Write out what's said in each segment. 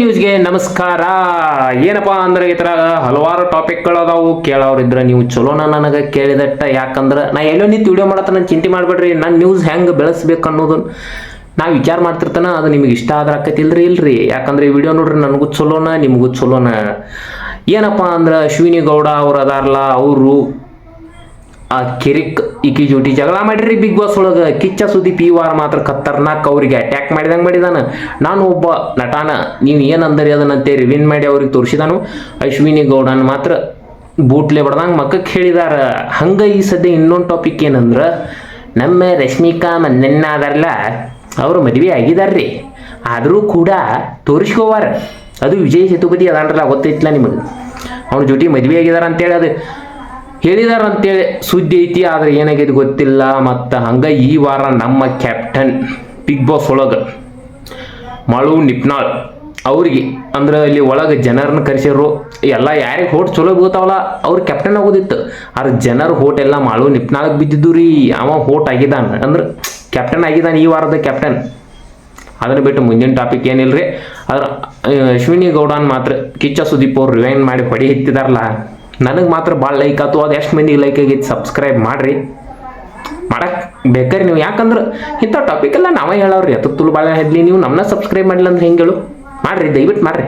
ನ್ಯೂಸ್ಗೆ ನಮಸ್ಕಾರ. ಏನಪ್ಪಾ ಅಂದ್ರೆ ಈ ಥರ ಹಲವಾರು ಟಾಪಿಕ್ಗಳು ಅದಾವು. ಕೇಳೋರಿದ್ರೆ ನೀವು ಚಲೋನ ನನಗೆ ಕೇಳಿದಟ್ಟ. ಯಾಕಂದ್ರೆ ನಾ ಎಲ್ಲೋ ನಿಂತು ವಿಡಿಯೋ ಮಾಡತ್ತ, ನಾನು ಚಿಂತೆ ಮಾಡ್ಬೇಡ್ರಿ. ನನ್ನ ನ್ಯೂಸ್ ಹೆಂಗೆ ಬೆಳೆಸ್ಬೇಕು ಅನ್ನೋದು ನಾ ವಿಚಾರ ಮಾಡ್ತಿರ್ತಾನ, ಅದು ನಿಮಗೆ ಇಷ್ಟ ಆದ್ರೆ ಆಕತಿಲ್ರಿ, ಇಲ್ರಿ. ಯಾಕಂದ್ರೆ ಈ ವಿಡಿಯೋ ನೋಡ್ರಿ, ನನಗೂ ಚಲೋನ, ನಿಮಗೂ ಚಲೋನ. ಏನಪ್ಪಾ ಅಂದ್ರೆ ಅಶ್ವಿನಿ ಗೌಡ ಅವ್ರು ಅದಾರಲ್ಲ ಅವರು ಆ ಕಿರಿಕ್ ಇಕಿ ಜೋಟಿ ಜಗಳ ಮಾಡಿರಿ ಬಿಗ್ ಬಾಸ್ ಒಳಗೆ. ಕಿಚ್ಚ ಸುದೀಪ್ ಈ ವಾರ ಮಾತ್ರ ಖತರ್ನಾಕ್ ಅವರಿಗೆ ಅಟ್ಯಾಕ್ ಮಾಡಿದಂಗೆ ಮಾಡಿದಾನ. ನಾನು ಒಬ್ಬ ನಟಾನ ನೀವು ಏನು ಅಂದರಿ ಅದನ್ನಂತೆ ರಿವಿನ್ ಮಾಡಿ ಅವ್ರಿಗೆ ತೋರಿಸಿದಾನು. ಅಶ್ವಿನಿ ಗೌಡನ್ ಮಾತ್ರ ಬೂಟ್ಲೆ ಬಡ್ದಂಗೆ ಮಕ್ಕ ಹೇಳಿದಾರ. ಹಂಗೆ ಈ ಸದ್ಯ ಇನ್ನೊಂದು ಟಾಪಿಕ್ ಏನಂದ್ರೆ, ನಮ್ಮ ರಶ್ಮಿಕಾ ಮನ್ನೆನ್ನ ಅದಾರಲ್ಲ ಅವರು ಮದುವೆ ಆಗಿದಾರ್ರಿ. ಆದರೂ ಕೂಡ ತೋರಿಸ್ಕೋವಾರ. ಅದು ವಿಜಯ್ ಸೇತುಪತಿ ಅದಾನ್ರಲ್ಲ ಗೊತ್ತೈತಿಲ್ಲ ನಿಮಗೆ? ಅವ್ನ ಜೊತೆ ಮದುವೆ ಆಗಿದಾರ ಅಂತೇಳಿ ಅದು ಹೇಳಿದಾರ ಅಂತೇಳಿ ಸುದ್ದಿ ಐತಿ, ಆದ್ರೆ ಏನಾಗಿದೆ ಗೊತ್ತಿಲ್ಲ. ಮತ್ತು ಹಂಗ ಈ ವಾರ ನಮ್ಮ ಕ್ಯಾಪ್ಟನ್ ಬಿಗ್ ಬಾಸ್ ಒಳಗೆ ಮಳು ನಿಪ್ನಾಳ್ ಅವ್ರಿಗೆ, ಅಂದ್ರೆ ಇಲ್ಲಿ ಒಳಗೆ ಜನರನ್ನ ಕರೆಸಿರು ಎಲ್ಲ ಯಾರಿಗೆ ಹೋಟ್ ಚಲೋ ಬೀಳ್ತಾವಲ್ಲ, ಅವ್ರು ಕ್ಯಾಪ್ಟನ್ ಆಗೋದಿತ್ತು. ಆದ್ರೆ ಜನರು ಹೋಟ್ ಎಲ್ಲ ಮಾಳು ನಿಪ್ನಾಳಗೆ ಬಿದ್ದಿದ್ದು ರೀ. ಅವ ಹೋಟ್ ಆಗಿದ್ದಾನ. ಅಂದ್ರೆ ಕ್ಯಾಪ್ಟನ್ ಆಗಿದ್ದಾನೆ ಈ ವಾರದ ಕ್ಯಾಪ್ಟನ್ ಅದನ್ನ ಬಿಟ್ಟು ಮುಂದಿನ ಟಾಪಿಕ್ ಏನಿಲ್ಲ ರೀ ಆದ್ರೆ ಅಶ್ವಿನಿ ಗೌಡನ್ ಮಾತ್ರ ಕಿಚ್ಚ ಸುದೀಪ್ ಅವ್ರು ರಿವೈನ್ ಮಾಡಿ ಹೊಡಿ ಹಿತ್ತಿದಾರಲ್ಲ ನನಗೆ ಮಾತ್ರ ಭಾಳ ಲೈಕ್ ಆಯ್ತು. ಅದು ಎಷ್ಟು ಮಂದಿಗೆ ಲೈಕ್ ಆಗಿತ್ತು ಸಬ್ಸ್ಕ್ರೈಬ್ ಮಾಡಿರಿ. ಮಾಡಕ್ ಬೇಕಾರೆ ನೀವು. ಯಾಕಂದ್ರೆ ಇಂಥ ಟಾಪಿಕ್ ಎಲ್ಲ ನಾವೇ ಹೇಳವ್ರಿ. ಅದು ತುಳು ಭಾಳ ಹೆದ್ಲಿ ನೀವು ನಮ್ಮನ್ನ ಸಬ್ಸ್ಕ್ರೈಬ್ ಮಾಡಿಲ್ಲ ಅಂದ್ರೆ ಹೆಂಗೆ ಹೇಳು? ಮಾಡಿರಿ, ದಯವಿಟ್ಟು ಮಾಡಿರಿ.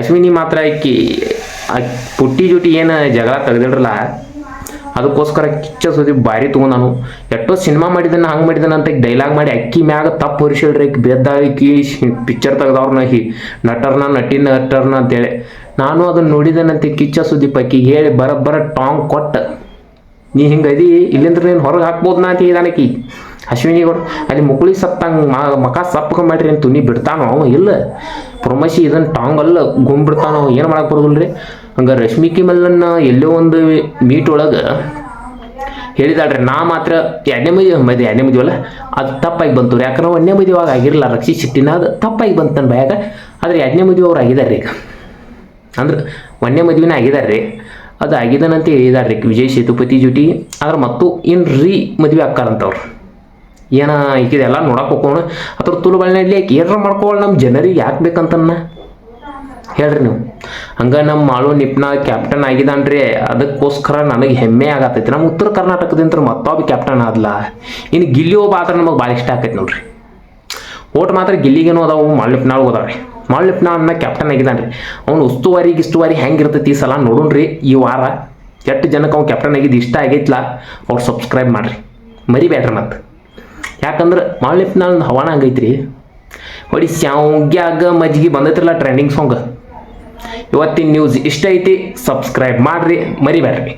ಅಶ್ವಿನಿ ಮಾತ್ರ ಆಕಿ ಪುಟ್ಟಿ ಜುಟಿ ಏನು ಜಗಳ ತೆಗೆದಿಡ್ರಲ್ಲ ಅದಕ್ಕೋಸ್ಕರ ಕಿಚ್ಚ ಸುದ್ದಿ ಭಾರಿ ತಗೊಂಡಾನು ಎಷ್ಟೋ ಸಿನಿಮಾ ಮಾಡಿದನ ಹಂಗೆ ಮಾಡಿದನ ಅಂತ ಡೈಲಾಗ್ ಮಾಡಿ ಅಕ್ಕಿ ಮ್ಯಾಗ ತಪ್ಪು ಹೊರಿಸಿಳ್ರಿ ಬೆದ್ದಾಕಿ ಪಿಕ್ಚರ್ ತೆಗ್ದವ್ರನ್ನ ಹಿ ನಟರ್ನ ನಟಿ ನಟರ್ನ ಅಂತೇಳಿ. ನಾನು ಅದನ್ನ ನೋಡಿದನಂತೆ ಕಿಚ್ಚ ಸುದೀಪ್ ಪಕ್ಕಿ ಹೇಳಿ ಬರಬ್ಬರ ಟಾಂಗ್ ಕೊಟ್ಟ. ನೀ ಹಿಂಗೆ ಅದಿ? ಇಲ್ಲಿಂದ್ರ ನೀನು ಹೊರಗೆ ಹಾಕ್ಬೋದು ನಾ ಅಂತ ಹೇಳಿದಾನಕಿ ಅಶ್ವಿನಿ ಗೌಡ, ಅಲ್ಲಿ ಮುಕುಳಿ ಸತ್ತಂಗೆ ಮಕ ಸಪ್ಪಕ ಮಾಡ್ರಿ ಅಂತ ತುನಿ ಬಿಡ್ತಾನೋ? ಅವ ಇಲ್ಲ. ಪ್ರೊಮಸಿ ಇದನ್ನ ಟಾಂಗ್ ಅಲ್ಲ ಗುಂಬಿಡ್ತಾನೋ ಏನು ಮಾಡಕ್ಕೆ ಬರೋದಿಲ್ಲ ರೀ ಹಂಗೆ ರಶ್ಮಿಕಿ ಮಲ್ಲನ್ನ ಎಲ್ಲೋ ಒಂದು ಮೀಟ್ ಒಳಗೆ ಹೇಳಿದಾಳ್ರಿ, ನಾ ಮಾತ್ರ ಎರಡನೇ ಮದಿ ಮದಿ ಎರಡನೇ ಮದಿವಲ್ಲ ಅದು ತಪ್ಪಾಗಿ ಬಂತು ಯಾಕಂದ್ರೆ ಒಂದನೇ ಮದುವೆವಾಗ ಆಗಿರಲಿಲ್ಲ ರಕ್ಷಿ ಚಿಟ್ಟಿನ ಅದು ತಪ್ಪಾಗಿ ಬಂತು ನನ್ನ ಆದ್ರೆ ಆದರೆ ಎರಡನೇ ಮದುವೆ ಅವ್ರು ಆಗಿದ್ದಾರೆ ಈಗ ಅಂದ್ರೆ ಮೊನ್ನೆ ಮದುವೆನೇ ಆಗಿದ್ದಾರೆ ರೀ ಅದು ಆಗಿದ್ದಾನಂತ ಹೇಳಿದಾರೆ ರೀ ವಿಜಯ್ ಸೇತುಪತಿ ಜೊತೆ ಆದ್ರೆ ಮತ್ತು ಇನ್ ರೀ ಮದುವೆ ಆಕ್ಕಾರಂತವ್ರು ಏನ ಈಗಿದೆಲ್ಲ ನೋಡಕ್ಕೆ ಹೋಗೋಣ ಅದ್ರ ತುಳು ಬಳ್ಳಿ ನಡ್ಲಿ ಏನಾರ ಮಾಡ್ಕೊಳ್ಳಿ ನಮ್ಮ ಜನರಿಗೆ ಯಾಕೆ ಬೇಕಂತನ್ನ ಹೇಳ್ರಿ ನೀವು. ಹಂಗೆ ನಮ್ಮ ಮಾಳು ನಿಪ್ನ ಕ್ಯಾಪ್ಟನ್ ಆಗಿದಾನ್ರಿ. ಅದಕ್ಕೋಸ್ಕರ ನನಗೆ ಹೆಮ್ಮೆ ಆಗತ್ತೈತಿ. ನಮ್ಮ ಉತ್ತರ ಕರ್ನಾಟಕದಿಂದ ಮತ್ತೊಬ್ಬ ಕ್ಯಾಪ್ಟನ್ ಆದ್ಲ. ಇನ್ನು ಗಿಲ್ಲಿ ಒಬ್ಬ ನಮಗೆ ಭಾಳ ಇಷ್ಟ ಆಕೈತಿ ನೋಡ್ರಿ. ಓಟ್ ಮಾತ್ರ ಗಿಲ್ಲಿಗೇನು ಅದಾವು ಮಾಳ್ಲಿಪ್ನಾಳ್ ಅದಾವ್ರಿ ಮಾಳ್ಲಿಪ್ನಾಳ್ನ ಕ್ಯಾಪ್ಟನ್ ಆಗಿದ್ದಾನ್ರಿ. ಅವ್ನು ಉಸ್ತುವಾರಿ ಗಿಸ್ತುವಾರಿ ಹೆಂಗಿರ್ತೈತಿ ಈ ಸಲ ನೋಡೋಣ್ರಿ ಈ ವಾರ ಎಷ್ಟು ಜನಕ್ಕೆ ಅವ್ನು ಕ್ಯಾಪ್ಟನ್ ಆಗಿದ್ದು ಇಷ್ಟ ಆಗೈತ್ಲ ಅವ್ರು ಸಬ್ಸ್ಕ್ರೈಬ್ ಮಾಡ್ರಿ. ಮರಿಬೇಡ್ರಿ ಮತ್ತು. ಯಾಕಂದ್ರೆ ಮಾಳ್ಲಿಪ್ನಾಳ್ ಹವಾನ ಹಂಗೈತ್ರಿ. ಹೊಡಿ ಸ್ಯಾವ್ಗ್ಯಾಗ ಮಜ್ಜಿಗೆ ಬಂದೈತ್ರಲ್ಲ ಟ್ರೆಂಡಿಂಗ್ ಸಾಂಗ್ ಇವತ್ತಿನ ನ್ಯೂಸ್ ಇಷ್ಟ ಐತಿ ಸಬ್ಸ್ಕ್ರೈಬ್ ಮಾಡ್ರಿ. ಮರಿಬೇಡ್ರಿ